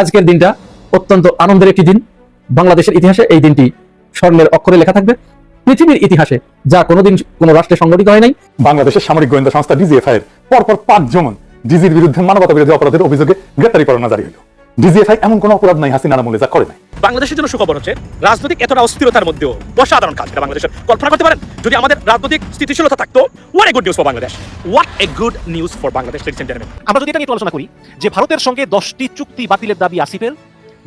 আজকের দিনটা অত্যন্ত আনন্দের একটি দিন। বাংলাদেশের ইতিহাসে এই দিনটি স্বর্ণের অক্ষরে লেখা থাকবে। পৃথিবীর ইতিহাসে যা কোনোদিন কোনো রাষ্ট্রে সংগঠিত হয় নাই। বাংলাদেশের সামরিক গোয়েন্দা সংস্থা ডিজিএফআই এর পরপর পাঁচজন ডিজির বিরুদ্ধে মানবতা বিরোধী অপরাধের অভিযোগে গ্রেপ্তারি পরোয়ানা জারি হলো। ডিজিএফআই এমন কোনো অপরাধ নাই হাসিনা আমলে যা করে নাই। বাংলাদেশের জন্য সুখবর হচ্ছে রাজনৈতিক এতটা অস্থিরতার মধ্যেও অসাধারণ কাজ এটা বাংলাদেশের কল্পনা করতে পারেন। যদি আমাদের রাজনৈতিক স্থিতিশীলতা থাকতো what a good news for Bangladesh what a good news for Bangladesh আমরা যদি এটা নিয়ে আলোচনা করি যে ভারতের সঙ্গে দশটি চুক্তি বাতিলের দাবি আসিফের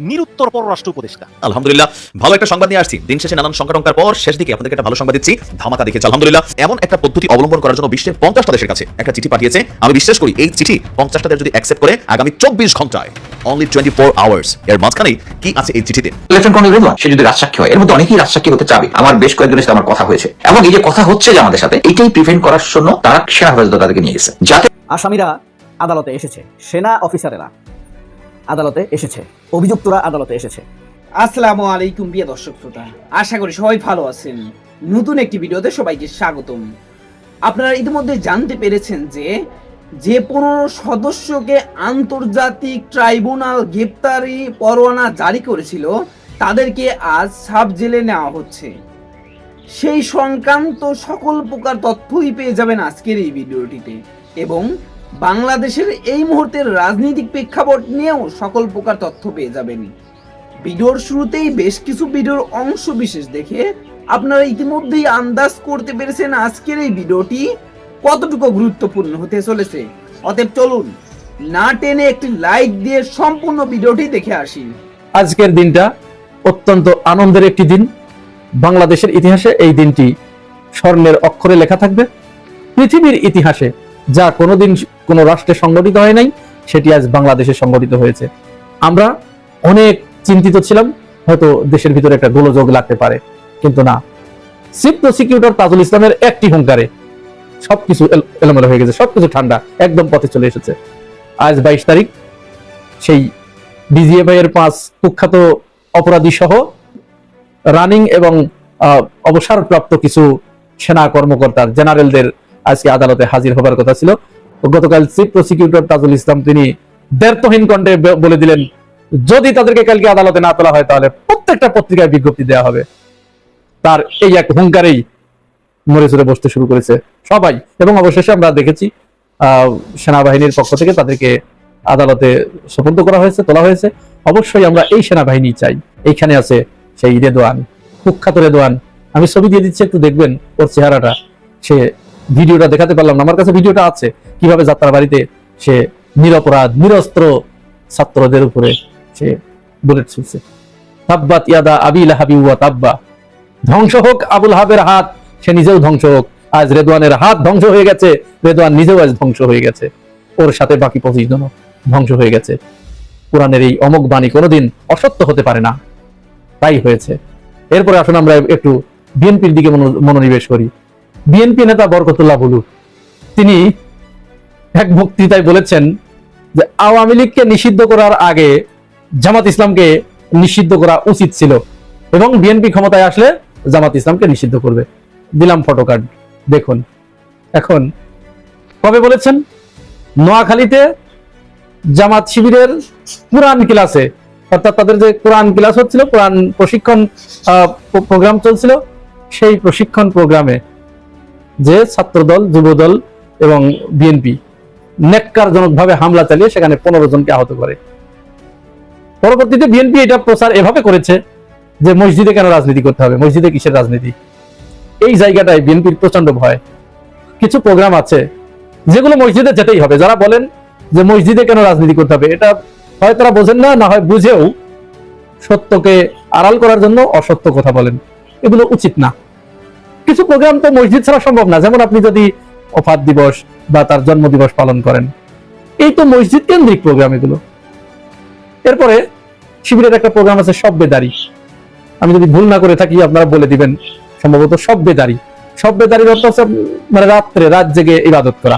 নিরুত্তর পররাষ্ট্র উপদেষ্টা। আলহামদুলিল্লাহ ভালো একটা সংবাদ নিয়ে আসছি। দিন শেষে নানান সংকটঙ্কার পর শেষ দিকে আপনাদেরকে একটা ভালো সংবাদ দিচ্ছি। ধামাকা দেখেছি আলহামদুলিল্লাহ। এমন একটা পদ্ধতি অবলম্বন করার জন্য বিশ্বের পঞ্চাশটা দেশের কাছে একটা চিঠি পাঠিয়েছে। আমি বিশ্বাস করি এই চিঠি পঞ্চাশটা দেশ যদি অ্যাকসেপ্ট করে আগামী চব্বিশ ঘন্টায় অনলি টোয়েন্টি ফোর আওয়ার্স এর মাঝখানেই কি আছে এই চিঠিতে? রেদওয়ান সে যদি রাজসাক্ষী হয় এর মধ্যে অনেকেই রাজসাক্ষী হতে চাবে। আমার বেশ কয়েকজনের সাথে আমার কথা হয়েছে। এবং এই যে কথা হচ্ছে যে আমাদের সাথে এটাই প্রিভেন্ট করার জন্য তারা সেনা হেফাজতে তাদেরকে নিয়ে গেছে যাতে আসামিরা আদালতে এসেছে সেনা অফিসারেরা আদালতে এসেছে। অভিযুক্তরা আদালতে এসেছে। আসসালামু আলাইকুম, প্রিয় দর্শক শ্রোতা। আশা করি সবাই ভালো আছেন। নতুন একটি ভিডিওতে সবাইকে স্বাগতম। আপনারা ইতিমধ্যে জানতে পেরেছেন যে যে পনেরো সদস্যকে আন্তর্জাতিক ট্রাইব্যুনাল গ্রেপ্তারি পরোয়ানা জারি করেছিল, তাদেরকে আজ সাব জেলে নেওয়া হচ্ছে। সেই সংক্রান্ত সকল প্রকার তথ্যই পেয়ে যাবেন আজকের এই ভিডিওটিতে। এবং বাংলাদেশের এই মুহূর্তের রাজনৈতিক প্রেক্ষাপট নিয়েও সকল প্রকার তথ্য পেয়ে যাবেন। ভিডিওর শুরুতেই বেশ কিছু ভিডিওর অংশ বিশেষ দেখে আপনারা ইতিমধ্যেই আন্দাজ করতে পেরেছেন আজকের এই ভিডিওটি কতটুকু গুরুত্বপূর্ণ হতে চলেছে। অতএব চলুন, না টেনে একটি লাইক দিয়ে সম্পূর্ণ ভিডিওটি দেখে আসি। আজকের দিনটা অত্যন্ত আনন্দের একটি দিন। বাংলাদেশের ইতিহাসে এই দিনটি স্বর্ণের অক্ষরে লেখা থাকবে। পৃথিবীর ইতিহাসে যা কোনোদিন কোনো রাষ্ট্রে সংগঠিত হয় নাই, সেটি আজ বাংলাদেশে সংগঠিত হয়েছে। আমরা অনেক চিন্তিত ছিলাম, হয়তো দেশের ভিতরে একটা গোলযোগ লাগতে পারে, কিন্তু না। চিফ প্রসিকিউটর তাজুল ইসলামের একটি হুঙ্কারে সবকিছু এলোমেলো হয়ে গেছে, সবকিছু ঠান্ডা, একদম পথে চলে এসেছে। আজ বাইশ তারিখ, সেই ডিজিএফআই এর পাঁচ কুখ্যাত অপরাধী সহ রানিং এবং অবসরপ্রাপ্ত কিছু সেনা কর্মকর্তার জেনারেলদের আজকে আদালতে হাজির হবার কথা ছিল। গতকাল চিফ প্রসিকিউটর তাজুল ইসলাম তিনি ব্যর্থহীন কণ্ঠে বলে দিলেন, যদি তাদেরকে কালকে আদালতে না তোলা হয়, তাহলে প্রত্যেকটা পত্রিকায় বিজ্ঞপ্তি দেওয়া হবে। তার এই এক হুঙ্কারেই মরে চড়ে বসতে শুরু করেছে সবাই। এবং অবশেষে আমরা দেখেছি সেনাবাহিনীর পক্ষ থেকে তাদেরকে আদালতে সোপর্দ করা হয়েছে, তোলা হয়েছে। অবশ্যই আমরা এই সেনাবাহিনী চাই। এইখানে আছে সেই রেদোয়ান, কুখ্যাত রেদোয়ান। আমি ছবি দিয়ে দিচ্ছি, একটু দেখবেন ওর চেহারাটা। সে ভিডিওটা দেখাতে পারলাম না। আমার কাছে ভিডিওটা আছে। কীভাবে যাত্রা বাড়িতে সে নিরপরাধ, নিরস্ত্র ছাত্রদের উপরে সে বুলেট ছুটছে। তাব্বাত ইয়াদা আবিল হাবি ওয়া তাব্বা। ধ্বংস হোক আবুল হাবের হাত, সে নিজেও ধ্বংস হোক। আজ রেদওয়ানের হাত ধ্বংস হয়ে গেছে। রেদওয়ান নিজেও আজ ধ্বংস হয়ে গেছে। ওর সাথে বাকি পঁচিশ জন ধ্বংস হয়ে গেছে। কোরআনের এই অমুক বাণী কোনোদিন অসত্য হতে পারে না। তাই হয়েছে। এরপরে আসুন আমরা একটু বিএনপির দিকে মনো- মনোনিবেশ করি। বিএনপি নেতা বরকতুল্লাহ বুলু তিনি এক বক্তৃতায় বলেছেন যে আওয়ামী লীগকে নিষিদ্ধ করার আগে জামাত ইসলামকে নিষিদ্ধ করা উচিত ছিল এবং বিএনপি ক্ষমতায় আসলে জামাত ইসলামকে নিষিদ্ধ করবে। দিলাম ফটো কার্ড দেখুন। এখন, কবে বলেছেন? নোয়াখালীতে জামাত শিবিরের কোরআন ক্লাসে, অর্থাৎ তাদের যে কোরআন ক্লাস হচ্ছিল, কোরআন প্রশিক্ষণ প্রোগ্রাম চলছিল, সেই প্রশিক্ষণ প্রোগ্রামে যে ছাত্রদল, যুবদল এবং বিএনপি নেককারজনকভাবে হামলা চালিয়ে সেখানে পনেরো জনকে আহত করে। পরবর্তীতে বিএনপি এটা প্রচার এভাবে করেছে যে মসজিদে কেন রাজনীতি করতে হবে? মসজিদে কিসের রাজনীতি? এই জায়গাটায় বিএনপির প্রচণ্ড ভয়। কিছু প্রোগ্রাম আছে, যেগুলো মসজিদে যেতেই হবে। যারা বলেন যে মসজিদে কেন রাজনীতি করতে হবে, এটা হয় তারা বোঝেন না না হয় বুঝেও সত্যকে আড়াল করার জন্য অসত্য কথা বলেন। এগুলো উচিত না। কিছু প্রোগ্রাম তো মসজিদ ছাড়া সম্ভব না। যেমন আপনি যদি অফাত দিবস বা তার জন্ম দিবস পালন করেন। এই তো মসজিদ কেন্দ্রিক প্রোগ্রাম এগুলো। এরপরে শিবিরের একটা প্রোগ্রাম আছে সব বেদারি আমি যদি ভুল না করে থাকি, আপনারা বলে দিবেন। সম্ভবত সব বেদারি সব বেদারির অর্থ হচ্ছে মানে রাত্রে, রাত জেগে ইবাদত করা।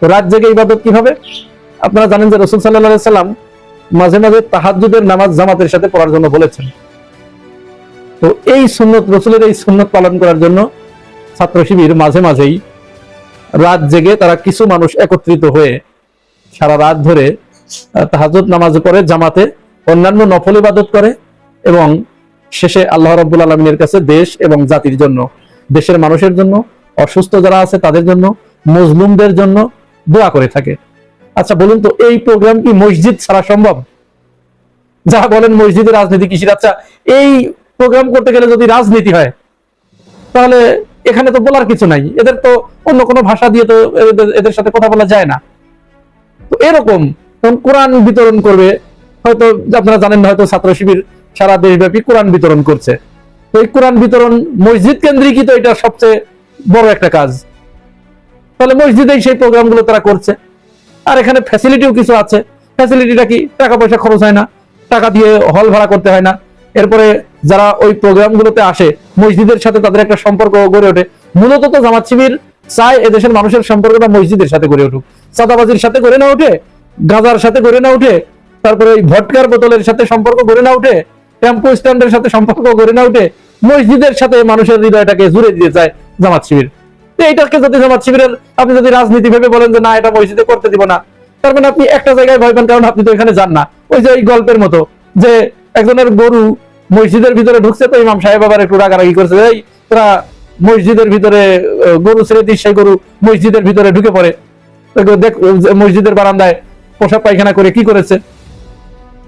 তো রাত জেগে ইবাদত কীভাবে? আপনারা জানেন যে রসুল সাল্লাহ সাল্লাম মাঝে মাঝে তাহাজুদের নামাজ জামাতের সাথে পড়ার জন্য বলেছেন। তো এই সুন্নত, রসুলের এই সুন্নত পালন করার জন্য ছাত্র শিবির মাঝে মাঝেই রাত জেগে তারা কিছু মানুষ একত্রিত হয়ে সারা রাত ধরে তাহাজুদ নামাজ পড়ে, জামাতে অন্যান্য নফল ইবাদত করে এবং শেষে আল্লাহ রাব্বুল আলমিনের কাছে দেশ এবং জাতির জন্য, দেশের মানুষের জন্য, অসুস্থ যারা আছে তাদের জন্য মজলুমদের জন্য দোয়া করে থাকে। আচ্ছা বলুন তো, এই প্রোগ্রাম কি মসজিদ ছাড়া সম্ভব? যা বলেন মসজিদের রাজনীতি কিসের আচ্ছা এই প্রোগ্রাম করতে গেলে যদি রাজনীতি হয়, তাহলে এখানে তো বলার কিছু নাই। এদের তো অন্য কোনো ভাষা দিয়ে তো এদের- সাথে কথা বলা যায় না। তো এরকম কোরআন বিতরণ করবে, হয়তো আপনারা জানেন হয়তো ছাত্র শিবির সারা দেশব্যাপী কোরআন বিতরণ করছে। তো এই কোরআন বিতরণ মসজিদ কেন্দ্রিকই তো এটা সবচেয়ে বড় একটা কাজ। তাহলে মসজিদেই সেই প্রোগ্রামগুলো তারা করছে। আর এখানে ফ্যাসিলিটিও কিছু আছে। ফ্যাসিলিটিটা কি টাকা পয়সা খরচ হয় না। টাকা দিয়ে হল ভাড়া করতে হয় না। এরপরে যারা ওই প্রোগ্রামগুলোতে আসে, মসজিদের সাথে তাদের একটা সম্পর্ক গড়ে ওঠে। মূলত তো জামাত শিবির চায় এদেশের মানুষের সম্পর্কটা মসজিদের সাথে গড়ে উঠুক। চাঁদাবাজির সাথে গড়ে না উঠে, গাঁজার সাথে গড়ে না উঠে, তারপরে ওই ভটকার বোতলের সাথে সম্পর্ক গড়ে না উঠে, টেম্পো স্ট্যান্ডের সাথে সম্পর্ক গড়ে না উঠে, মসজিদের সাথে মানুষের হৃদয়টাকে জুড়ে দিতে চায় জামাত শিবির। এইটাকে যদি জামাত শিবিরের, আপনি যদি রাজনীতি ভেবে বলেন যে না, এটা মসজিদে করতে দিব না, তার মানে আপনি একটা জায়গায় ভয় পান, কারণ আপনি তো এখানে যান না। ওই যে ওই গল্পের মতো যে একজনের গরু মসজিদের ভিতরে ঢুকছে তো ইমাম সাহেব আবার একটু রাগারাগি করছে, এই, তোরা মসজিদের ভিতরে গরু ছেড়ে দিস, সেই গরু মসজিদের ভিতরে ঢুকে পড়ে। দেখ মসজিদের বারান্দায় পোশাক পায়খানা করে কি করেছে?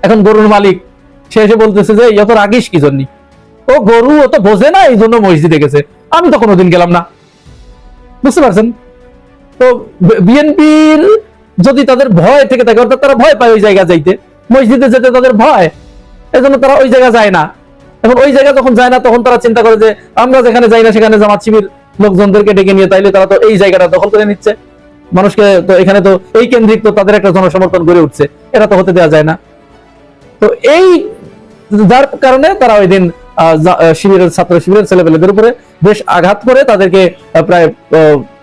এখন গরুর মালিক, সে এসে বলতেছে যে ইয়ত রাগিস কি জন্য? ও, গরু ও তো বোঝে না, এই জন্য মসজিদে গেছে। আমি তো কোনোদিন গেলাম না। বুঝতে পারছেন? তো বিএনপির যদি তাদের ভয় থেকে থাকে, অর্থাৎ তারা ভয় পায় ওই জায়গা যাইতে। মসজিদে যেতে তাদের ভয়। এই জন্য তারা ওই জায়গা যায় না। এখন ওই জায়গা যখন যায় না, তখন তারা চিন্তা করে যে, আমরা যেখানে যাই না সেখানে জামাত শিবির লোকজনদেরকে ডেকে নিয়ে, তাইলে তারা তো এই জায়গাটা দখল করে নিচ্ছে। মানুষকে তো এখানে তো এই কেন্দ্রিক তো তাদের একটা জনসমর্থন গড়ে উঠছে, এটা তো হতে দেওয়া যায় না। তো এই যার কারণে তারা ওই দিন শিবিরের, ছাত্র শিবিরের ছেলেপেলেদের উপরে বেশ আঘাত করে তাদেরকে প্রায়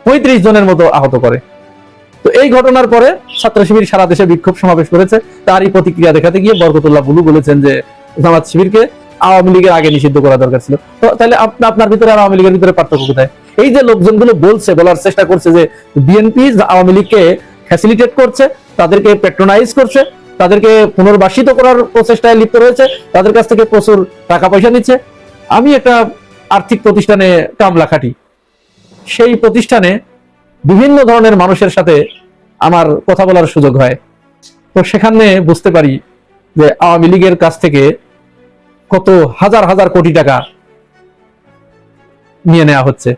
পঁয়ত্রিশ জনের মতো আহত করে। তো এই ঘটনার পরে ছাত্র শিবির সারা দেশে বিক্ষোভ সমাবেশ করেছে। তারই প্রতিক্রিয়া দেখাতে গিয়ে বরকতুল্লাহ বুলু বলেছেন যে জামাত শিবিরকে আওয়ামী লীগের আগে নিষিদ্ধ করা দরকার ছিল। তো তাহলে আপ- আপনার ভিতরে আওয়ামী লীগের ভিতরে পার্থক্য কোথায়? এই যে লোকজনগুলো বলছে, বলার চেষ্টা করছে যে বিএনপি আওয়ামী লীগকে ফ্যাসিলিটেট করছে, তাদেরকে পেট্রোনাইজ করছে, তাদেরকে পুনর্বাসিত করার প্রচেষ্টায় লিপ্ত রয়েছে, তাদের কাছ থেকে প্রচুর টাকা পয়সা নিচ্ছে। আমি একটা আর্থিক প্রতিষ্ঠানে কামলা খাটি। সেই প্রতিষ্ঠানে বিভিন্ন ধরনের মানুষের সাথে আমার কথা বলার সুযোগ হয়। তো সেখানে বুঝতে পারি যে আওয়ামী লীগের কাছ থেকে কত হাজার হাজার কোটি টাকা নিয়ে নেওয়া হচ্ছে।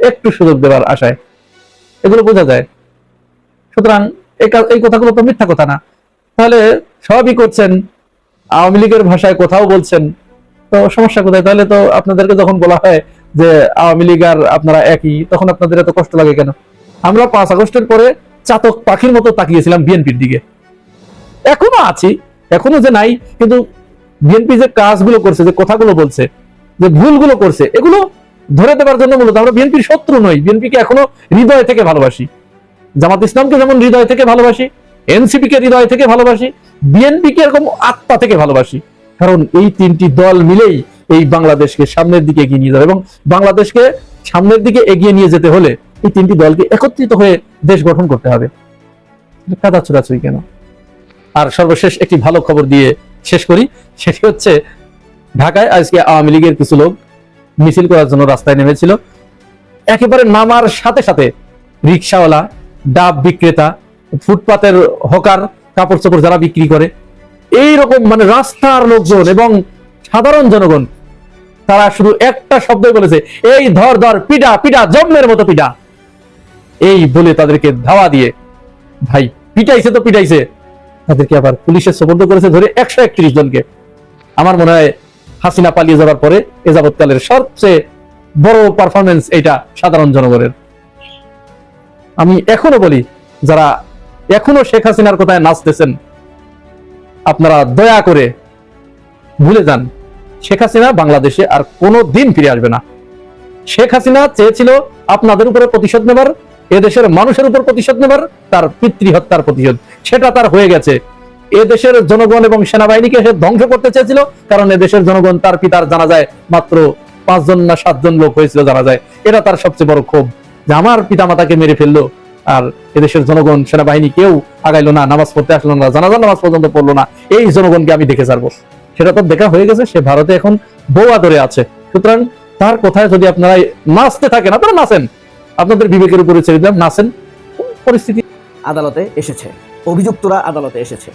একটু সুযোগ দেওয়ার আশায়। এগুলো বোঝা যায়। সুতরাং এই কথাগুলো তো মিথ্যা কথা না। তাহলে সবই করছেন, আওয়ামী লীগের ভাষায় কোথাও বলছেন। তো সমস্যা কোথায়? তাহলে তো আপনাদেরকে যখন বলা হয় যে আওয়ামী লীগ আর আপনারা একই, তখন আপনাদের এত কষ্ট লাগে কেন? আমরা পাঁচ আগস্টের পরে চাতক পাখির মতো তাকিয়েছিলাম বিএনপির দিকে। এখনও আছি, এখনও যে নাই, কিন্তু বিএনপি যে কাজগুলো করছে, যে কথাগুলো বলছে, যে ভুলগুলো করছে, এগুলো ধরে দেওয়ার জন্য মূলত আমরা বিএনপির শত্রু নই। বিএনপিকে এখনও হৃদয় থেকে ভালোবাসি। জামাত ইসলামকে যেমন হৃদয় থেকে ভালোবাসি এনসিপি কে হৃদয় থেকে ভালোবাসি বিএনপি কে এরকম আত্মা থেকে ভালোবাসি। কারণ এই তিনটি দল মিলেই এই বাংলাদেশকে সামনের দিকে এগিয়ে নিয়ে যাবে এবং বাংলাদেশকে সামনের দিকে এগিয়ে নিয়ে যেতে হলে এই তিনটি দলকে একত্রিত হয়ে দেশ গঠন করতে হবে। কাদা চুরাচুরি কেন? আর সর্বশেষ একটি ভালো খবর দিয়ে শেষ করি, সেটি হচ্ছে ঢাকায় আজকে আওয়ামী লীগের কিছু লোক মিছিল করার জন্য রাস্তায় নেমেছিল। একেবারে নামার সাথে সাথে রিক্সাওয়ালা, ডাব বিক্রেতা, ফুটপাতের হকার কাপড় চোপড় যারা বিক্রি করে এই রকম মানে রাস্তার লোকজন এবং সাধারণ জনগণ, তারা শুধু একটা শব্দই বলেছে, এই ধর ধর, পিডা পিডা, জম্মের মতো পিডা। এই বলে তাদেরকে ধাওয়া দিয়ে, ভাই পিটাইছে তো পিটাইছে। তাদেরকে আবার পুলিশের সোপর্দ করেছে ধরে একশো একত্রিশ জনকে। আমার মনে হয় হাসিনা পালিয়ে যাওয়ার পরে এ সবচেয়ে বড় পারফরমেন্স এটা সাধারণ জনগণের। আমি এখনও বলি, যারা এখনও শেখ হাসিনার কথায় নাচতেছেন, আপনারা দয়া করে ভুলে যান, শেখ হাসিনা বাংলাদেশে আর কোনো দিন ফিরে আসবে না। শেখ হাসিনা চেয়েছিল আপনাদের উপরে প্রতিশোধ নেবার এদেশের মানুষের উপর প্রতিশোধ নেবার, তার পিতৃহত্যার প্রতিশোধ। সেটা তার হয়ে গেছে। এ দেশের জনগণ এবং সেনাবাহিনীকে সে ধ্বংস করতে চেয়েছিল, কারণ এ দেশের জনগণ তার পিতার জানা যায় মাত্র পাঁচজন না সাতজন লোক হয়েছিল জানা যায় এটা তার সবচেয়ে বড় ক্ষোভ যে আমার পিতামাতাকে মেরে ফেলল, আর এদেশের জনগণ, সেনাবাহিনী কেউ আগাইলো না, নামাজ পড়তে আসলো না, জানাজার নামাজ পর্যন্ত পড়ল না। এই জনগণকে আমি দেখে ছাড়বো। সেটা তো দেখা হয়ে গেছে, সে ভারতে এখন বউ আদরে আছে। সুতরাং তার কোথায় যদি আপনারা নাচতে থাকেন, আপনারা নাচেন। আপনাদের বিবেকের উপরে ছেড়ে দিলাম। নাচেন পরিস্থিতি? আদালতে এসেছে। অভিযুক্তরা আদালতে এসেছে।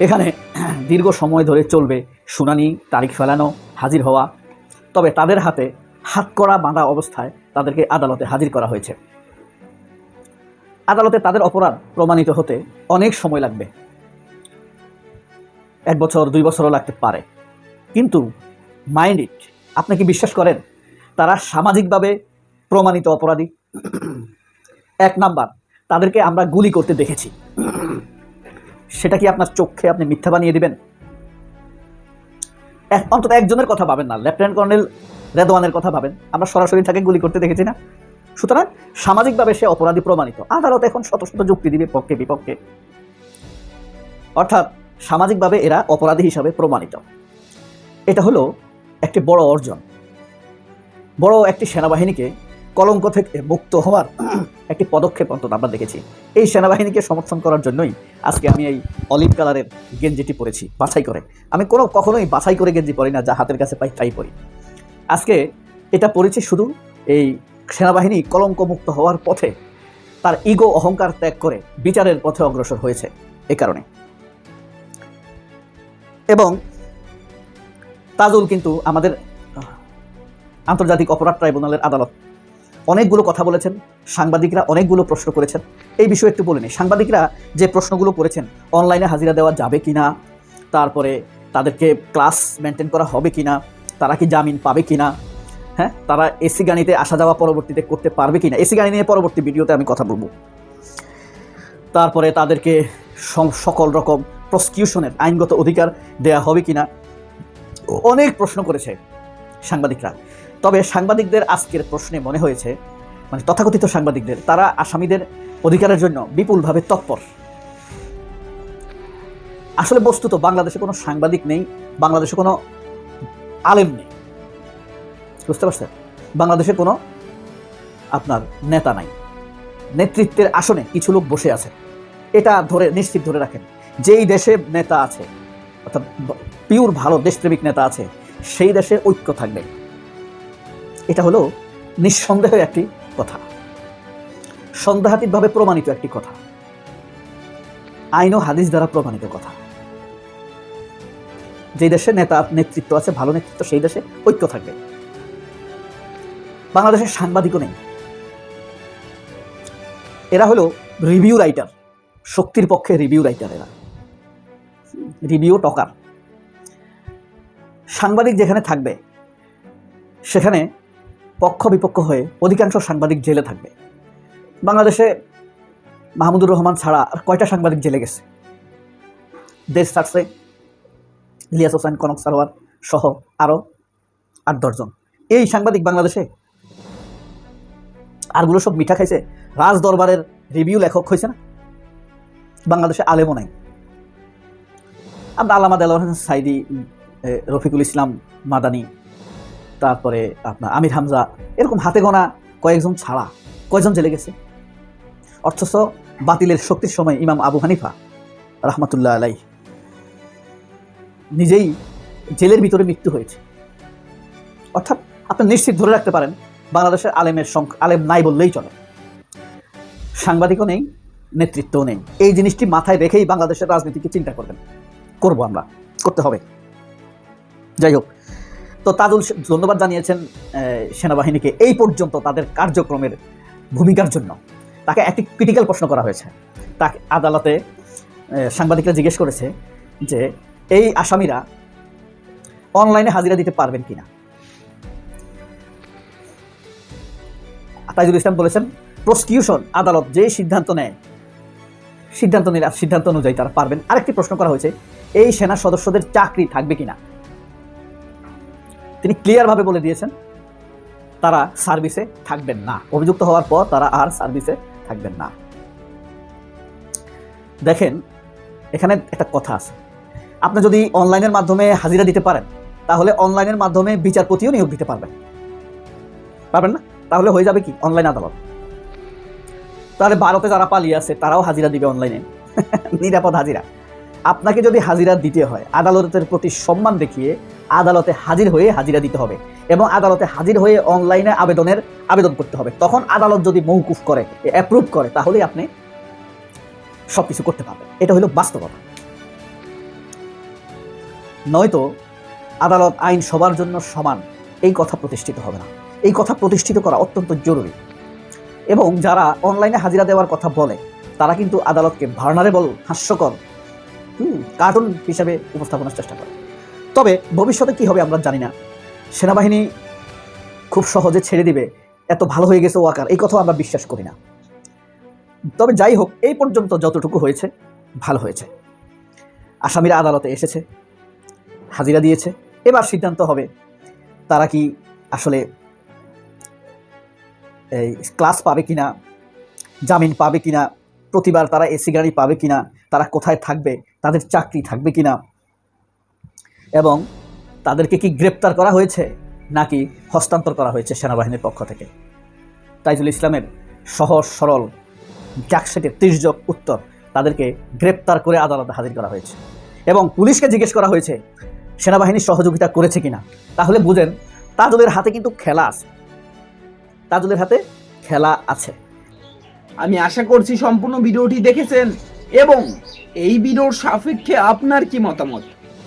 এখানে দীর্ঘ সময় ধরে চলবে শুনানি, তারিখ ফেলানো, হাজির হওয়া। তবে তাদের হাতে হাত করা বাঁধা অবস্থায় তাদেরকে আদালতে হাজির করা হয়েছে। আদালতে তাদের অপরাধ প্রমাণিত হতে অনেক সময় লাগবে। এক বছর, দুই বছরও লাগতে পারে। কিন্তু, মাইন্ড ইট, আপনি কি বিশ্বাস করেন? তারা সামাজিকভাবে প্রমাণিত অপরাধী। এক নাম্বার, তাদেরকে আমরা গুলি করতে দেখেছি। সেটা কি আপনার চোখে আপনি মিথ্যা বানিয়ে দিবেন? অন্তত একজনের কথা ভাবেন না, লেফটেন্যান্ট কর্নেল রেদওয়ানের কথা ভাবেন। আমরা সরাসরি তাকে গুলি করতে দেখেছি না। সুতরাং সামাজিকভাবে সে অপরাধী প্রমাণিত। আদালত এখন শত শত যুক্তি দিবে পক্ষে, বিপক্ষে। অর্থাৎ সামাজিকভাবে এরা অপরাধী হিসাবে প্রমাণিত। এটা হলো একটি বড় অর্জন। বড় একটি সেনাবাহিনীকে কলঙ্ক থেকে মুক্ত হওয়ার একটি পদক্ষেপ অন্তত আমরা দেখেছি। এই সেনাবাহিনীকে সমর্থন করার জন্যই আজকে আমি এই অলিভ কালারের গেঞ্জিটি পরেছি, বাছাই করে। আমি কোনো কখনোই বাছাই করে গেঞ্জি পরি না, যা হাতের কাছে পাই তাই পরি। আজকে এটা পড়েছি শুধু এই সেনাবাহিনী কলঙ্ক মুক্ত হওয়ার পথে তার ইগো অহংকার ত্যাগ করে বিচারের পথে অগ্রসর হয়েছে এ কারণে। এবং তাজুল কিন্তু আমাদের আন্তর্জাতিক অপরাধ ট্রাইব্যুনালের আদালত অনেকগুলো কথা বলেছেন, সাংবাদিকরা অনেকগুলো প্রশ্ন করেছেন। এই বিষয়ে একটু বলে নিই। সাংবাদিকরা যে প্রশ্নগুলো করেছেন অনলাইনে হাজিরা দেওয়া যাবে কি না তারপরে তাদেরকে ক্লাস মেনটেন করা হবে কিনা, তারা কি জামিন পাবে কি না হ্যাঁ তারা এসি গাড়িতে আসা যাওয়া পরবর্তীতে করতে পারবে কিনা এসি গাড়ি নিয়ে পরবর্তী ভিডিওতে আমি কথা বলব। তারপরে তাদেরকে সকল রকম প্রসিকিউশনের আইনগত অধিকার দেয়া হবে কি না অনেক প্রশ্ন করেছে সাংবাদিকরা। তবে সাংবাদিকদের আজকের প্রশ্নে মনে হয়েছে মানে তথাকথিত সাংবাদিকদের, তারা আসামিদের অধিকারের জন্য বিপুলভাবে তৎপর। আসলে বস্তুত বাংলাদেশে কোনো সাংবাদিক নেই, বাংলাদেশে কোনো আলেম নেই। বুঝতে পারছেন? বাংলাদেশে কোনো আপনার নেতা নাই। নেতৃত্বের আসনে কিছু লোক বসে আছে। এটা ধরে, নিশ্চিত ধরে রাখেন, যেই দেশে নেতা আছে, অর্থাৎ পিওর ভালো দেশপ্রেমিক নেতা আছে, সেই দেশে ঐক্য থাকবে। এটা হলো নিঃসন্দেহ একটি কথা। সন্দেহাতীতভাবে প্রমাণিত একটি কথা। আইন ও হাদিস দ্বারা প্রমাণিত কথা। যে দেশে নেতা, নেতৃত্ব আছে, ভালো নেতৃত্ব, সেই দেশে ঐক্য থাকবে। বাংলাদেশের সাংবাদিকও নেই। এরা হলো রিভিউ রাইটার শক্তির পক্ষে রিভিউ রাইটার এরা। রিভিউ টকার সাংবাদিক যেখানে থাকবে, সেখানে পক্ষ বিপক্ষ হয়ে অধিকাংশ সাংবাদিক জেলে থাকবে। বাংলাদেশে মাহমুদুর রহমান ছাড়া আর কয়টা সাংবাদিক জেলে গেছে? দেশ ছাড়ছে ইলিয়াস হোসেন, কনক সারোয়ার সহ আরও আট দশজন এই সাংবাদিক বাংলাদেশে? আরগুলো সব মিঠা খাইছে? রাজ দরবারের রিভিউ লেখক হয়েছে না? বাংলাদেশে আলেমও নাই। আমরা আলামা হোসেন সাইদি রফিকুল ইসলাম মাদানি তারপরে আপনার আমির হামজা, এরকম হাতে গোনা কয়েকজন ছাড়া কয়জন জেলে গেছে? অথচ বাতিলের শক্তির সময় ইমাম আবু হানিফা রহমতুল্লাহ আলাই নিজেই জেলের ভিতরে মৃত্যু হয়েছে। অর্থাৎ আপনি নিশ্চিত ধরে রাখতে পারেন, বাংলাদেশের আলেমের সংখ্যা, আলেম নাই বললেই চলে। সাংবাদিকও নেই, নেতৃত্বও নেই। এই জিনিসটি মাথায় রেখেই বাংলাদেশের রাজনীতিকে চিন্তা করবেন। করব আমরা, করতে হবে। যাই হোক তো তাজুল ধন্যবাদ জানিয়েছেন সেনাবাহিনীকে এই পর্যন্ত তাদের কার্যক্রমের ভূমিকার জন্য। তাকে একটি ক্রিটিক্যাল প্রশ্ন করা হয়েছে। তাকে আদালতে সাংবাদিকরা জিজ্ঞেস করেছে যে, এই আসামিরা অনলাইনে হাজিরা দিতে পারবেন কিনা? তাইজুল ইসলাম বলেছেন, প্রসিকিউশন আদালত যে সিদ্ধান্ত নেয়, সিদ্ধান্ত নিলে, সিদ্ধান্ত অনুযায়ী তারা পারবেন। আরেকটি প্রশ্ন করা হয়েছে, এই সেনা সদস্যদের চাকরি থাকবে কিনা? তিনি ক্লিয়ারভাবে বলে দিয়েছেন, তারা সার্ভিসে থাকবেন না। অভিযুক্ত হওয়ার পর তারা আর সার্ভিসে থাকবেন না। দেখেন, এখানে একটা কথা আছে। আপনি যদি অনলাইনের মাধ্যমে হাজিরা দিতে পারেন, তাহলে অনলাইনের মাধ্যমে বিচারপতিও নিয়োগ দিতে পারবেন। পারবেন না? তাহলে হয়ে যাবে কি? অনলাইন আদালত। তাহলে ভারতে যারা পালিয়ে আছে, তারাও হাজিরা দিবে অনলাইনে নিরাপদ হাজিরা। আপনাকে যদি হাজিরা দিতে হয়, আদালতের প্রতি সম্মান দেখিয়ে আদালতে হাজির হয়ে হাজিরা দিতে হবে এবং আদালতে হাজির হয়ে অনলাইনে আবেদনের আবেদন করতে হবে। তখন আদালত যদি মৌকুফ করে অ্যাপ্রুভ করে তাহলেই আপনি সবকিছু করতে পারবেন। এটা হলো বাস্তবতা। নয়তো আদালত আইন সবার জন্য সমান। এই কথা প্রতিষ্ঠিত হবে না। এই কথা প্রতিষ্ঠিত করা অত্যন্ত জরুরি। এবং যারা অনলাইনে হাজিরা দেওয়ার কথা বলে, তারা কিন্তু আদালতকে ভার্নারেবল হাস্যকর, হুম, কার্টুন হিসাবে উপস্থাপনের চেষ্টা করে। তবে ভবিষ্যতে কি হবে আমরা জানি না। সেনাবাহিনী খুব সহজে ছেড়ে দিবে, এত ভালো হয়ে গেছে ওয়াকার এই কথা আমরা বিশ্বাস করি না। তবে যাই হোক, এই পর্যন্ত যতটুকু হয়েছে, ভালো হয়েছে। আসামিরা আদালতে এসেছে, হাজিরা দিয়েছে। এবার সিদ্ধান্ত হবে তারা কি আসলে এই ক্লাস পাবে কিনা, জামিন পাবে কিনা, প্রতিবার তারা এসি গাড়ি পাবে কিনা, তারা কোথায় থাকবে, তাদের চাকরি থাকবে কিনা এবং তাদেরকে কি গ্রেপ্তার করা হয়েছে নাকি হস্তান্তর করা হয়েছে সেনাবাহিনীর পক্ষ থেকে? তাইজুল ইসলামের সহজ, সরল জাকসেটের তির্যক উত্তর তাদেরকে গ্রেপ্তার করে আদালতে হাজির করা হয়েছে। এবং পুলিশকে জিজ্ঞেস করা হয়েছে সেনাবাহিনীর সহযোগিতা করেছে কিনা? তাহলে বুঝেন, তাজুলের হাতে কিন্তু খেলা আছে। তাজুলের হাতে খেলা আছে। আমি আশা করছি সম্পূর্ণ ভিডিওটি দেখেছেন এবং এই ভিডিওর সাপেক্ষে আপনার কি মতামত?